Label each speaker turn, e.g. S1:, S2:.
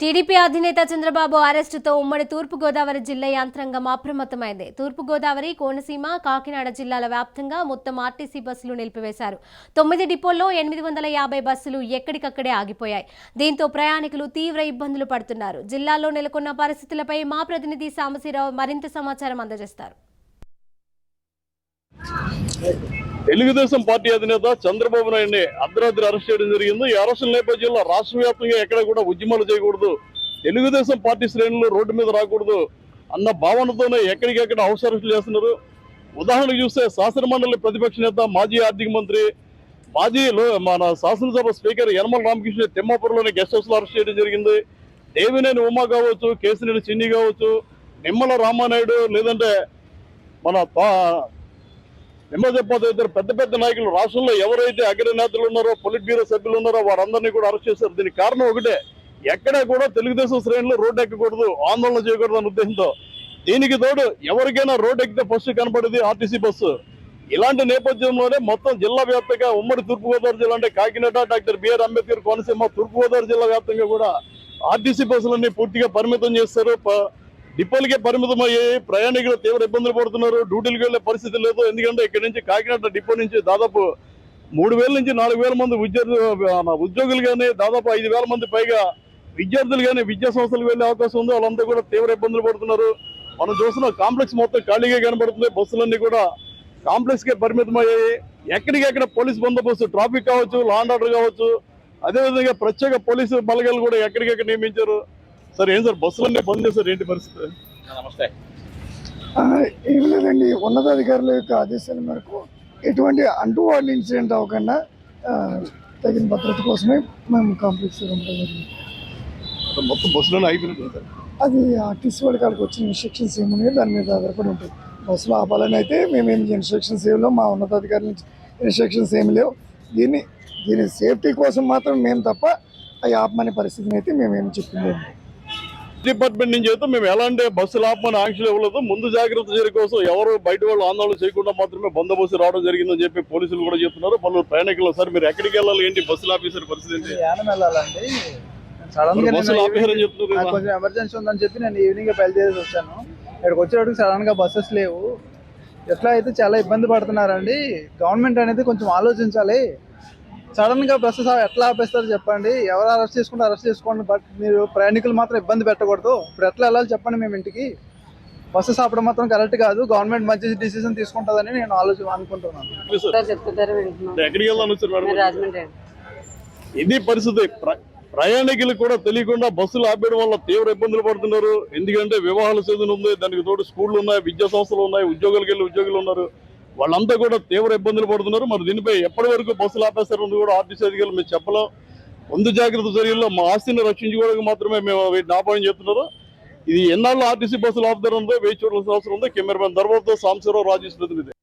S1: TDP అధినేత చంద్రబాబు అరెస్టుతో ఉమ్మడి తూర్పుగోదావరి జిల్లా యంత్రాంగం అప్రమత్తమైంది. తూర్పుగోదావరి కోనసీమ కాకినాడ జిల్లాల వ్యాప్తంగా మొత్తం ఆర్టీసీ బస్సులు నిలిపివేశారు. తొమ్మిది డిపోల్లో ఎనిమిది వందల యాభై బస్సులు ఎక్కడికక్కడే ఆగిపోయాయి. దీంతో ప్రయాణికులు తీవ్ర ఇబ్బందులు పడుతున్నారు. జిల్లాలో నెలకొన్న పరిస్థితులపై మా ప్రతినిధి సాంబశివరావు మరింత సమాచారం అందజేస్తారు.
S2: తెలుగుదేశం పార్టీ అధినేత చంద్రబాబు నాయుడిని అర్ధరాత్రి అరెస్ట్ చేయడం జరిగింది. ఈ అరెస్టుల నేపథ్యంలో రాష్ట్ర వ్యాప్తంగా ఎక్కడ కూడా ఉద్యమాలు చేయకూడదు. తెలుగుదేశం పార్టీ శ్రేణులు రోడ్డు మీద రాకూడదు అన్న భావనతోనే ఎక్కడికెక్కడ హౌస్ అరెస్టులు చేస్తున్నారు. ఉదాహరణకు చూస్తే శాసనమండలి ప్రతిపక్ష నేత మాజీ ఆర్థిక మంత్రి మాజీ మన శాసనసభ స్పీకర్ యనమల రామకృష్ణ తిమ్మాపురంలోని గెస్ట్ హౌస్లో అరెస్ట్ చేయడం జరిగింది. దేవినేని ఉమా కావచ్చు కేసినేని చిన్ని కావచ్చు నిమ్మల రామానాయుడు లేదంటే మన తా- ఇద్దరు పెద్ద పెద్ద నాయకులు రాష్ట్రంలో ఎవరైతే అగ్రనేతలు ఉన్నారో పొలిట్ బ్యూరో సభ్యులు ఉన్నారో వారందరినీ కూడా అరెస్ట్ చేశారు. దీనికి కారణం ఒకటే. ఎక్కడా కూడా తెలుగుదేశం శ్రేణులు రోడ్డు ఎక్కకూడదు ఆందోళన చేయకూడదు అనే ఉద్దేశంతో. దీనికి తోడు ఎవరికైనా రోడ్డు ఎక్కితే ఫస్ట్ కనపడేది ఆర్టీసీ బస్సు ఇలాంటి నేపథ్యంలోనే మొత్తం జిల్లా వ్యాప్తంగా ఉమ్మడి తూర్పుగోదావరి జిల్లా అంటే Kakinada doctor B R Ambedkar Konaseema తూర్పుగోదావరి జిల్లా వ్యాప్తంగా కూడా ఆర్టీసీ బస్సులన్నీ పూర్తిగా పరిమితం చేస్తారు డిపోలకే పరిమితం అయ్యాయి ప్రయాణికులు తీవ్ర ఇబ్బందులు పడుతున్నారు. డ్యూటీలకు వెళ్ళే పరిస్థితి లేదు. ఎందుకంటే ఇక్కడ నుంచి కాకినాడ డిపో నుంచి దాదాపు మూడు వేల నుంచి నాలుగు వేల మంది ఉద్యోగులు ఉద్యోగులు కానీ దాదాపు ఐదు వేల మంది పైగా విద్యార్థులు కానీ విద్యా సంస్థలకు వెళ్ళే అవకాశం ఉంది. వాళ్ళంతా కూడా తీవ్ర ఇబ్బందులు పడుతున్నారు. మనం చూస్తున్న కాంప్లెక్స్ మొత్తం ఖాళీగా కనబడుతుంది. బస్సులన్నీ కూడా కాంప్లెక్స్కే పరిమితమయ్యాయి. ఎక్కడికెక్కడ పోలీస్ బందోబస్తు ట్రాఫిక్ కావచ్చు లాండ్ ఆర్డర్ కావచ్చు అదేవిధంగా ప్రత్యేక పోలీసు బలగాలు కూడా ఎక్కడికెక్కడ నియమించారు. సార్ ఏం సార్ బస్సులన్నీ బంద్ చేశారు ఏంటి పరిస్థితి?
S3: నమస్తే.
S4: ఏం లేదండి ఉన్నతాధికారుల యొక్క ఆదేశాల మేరకు ఎటువంటి అంటువార్డ్ ఇన్సిడెంట్ అవ్వకుండా తగిన భద్రత కోసమే మేము కాంప్లెక్స్
S2: మొత్తం బస్సులోనే అయిపోయింది సార్.
S4: అది ఆర్టీసీ వాళ్ళకి వాళ్ళకి వచ్చిన ఇన్స్ట్రక్షన్స్ ఏమున్నాయో దాని మీద ఆధారపడి ఉంటుంది. బస్సులో ఆపాలని అయితే మేమేం ఇన్స్ట్రక్షన్స్ ఏమి లేవు మా ఉన్నతాధికారుల నుంచి ఇన్స్ట్రక్షన్స్ ఏమి లేవు. దీన్ని దీని సేఫ్టీ కోసం మాత్రం మేము తప్ప అవి ఆపమనే పరిస్థితిని అయితే మేమేం చెప్పింది
S2: డిపార్ట్మెంట్ నుంచి అయితే మేము ఎలాంటి బస్సులు ఆపమని ఆంక్షలు ఇవ్వలేదు. ముందు జాగ్రత్త చర్య కోసం ఎవరు బయట వాళ్ళు ఆందోళన చేయకుండా మాత్రమే బందోబస్తు రావడం జరిగిందని చెప్పి పోలీసులు కూడా చెప్తున్నారు. పలు ప్రయాణికులు సార్ మీరు ఎక్కడికి వెళ్ళాలి? ఏంటి బస్సులు ఆఫీసర్ పరిస్థితి.
S5: కొంచెం ఎమర్జెన్సీ ఉందని చెప్పి నేను ఈవినింగ్ బయలుదేరి వచ్చాను. ఇక్కడికి వచ్చేటప్పుడు సడన్గా బస్సెస్ లేవు. ఎట్లా అయితే చాలా ఇబ్బంది పడుతున్నారండి. గవర్నమెంట్ అనేది కొంచెం ఆలోచించాలి. సడన్గా బస్సెస్ ఎట్లా ఆపేస్తారు చెప్పండి. ఎవరు అరెస్ట్ చేసుకుంటే అరెస్ట్ చేసుకోండి. బట్ మీరు ప్రయాణికులు మాత్రం ఇబ్బంది పెట్టకూడదు. ఇప్పుడు ఎట్లా వెళ్ళాలి చెప్పండి మేము ఇంటికి. బస్సెస్ ఆపడం మాత్రం కరెక్ట్ కాదు. గవర్నమెంట్ మంచి డిసిజన్ తీసుకుంటుందని నేను ఆలోచన అనుకుంటున్నాను.
S2: ఇది పరిస్థితి. ప్ర- ప్రయాణికులు కూడా తెలియకుండా బస్సులు ఆపేయడం వల్ల తీవ్ర ఇబ్బందులు పడుతున్నారు. ఎందుకంటే వివాహాల సీజన్ ఉంది. దానికి తోడు స్కూళ్ళు ఉన్నాయి విద్యా సంస్థలు ఉన్నాయి ఉద్యోగులకు వెళ్ళి ఉద్యోగులు ఉన్నారు. వాళ్ళంతా కూడా తీవ్ర ఇబ్బందులు పడుతున్నారు. మరి దీనిపై ఎప్పటి వరకు బస్సులు ఆపేస్తారు ఉంది కూడా ఆర్టీసీ అధికారులు మేము చెప్పలేం. ముందు జాగ్రత్త చర్యల్లో మా ఆస్తిని రక్షించుకోవడానికి మాత్రమే మేము వీటిని ఆపాలని చెప్తున్నారు ఇది ఎన్నాళ్ళు ఆర్టీసీ బస్సులు ఆపుతారు ఉందో వేచి చూడాల్సిన అవసరం ఉంది కెమెరామెన్ ధర్మతో సాంసరావు రాజేష్ ప్రతినిధి.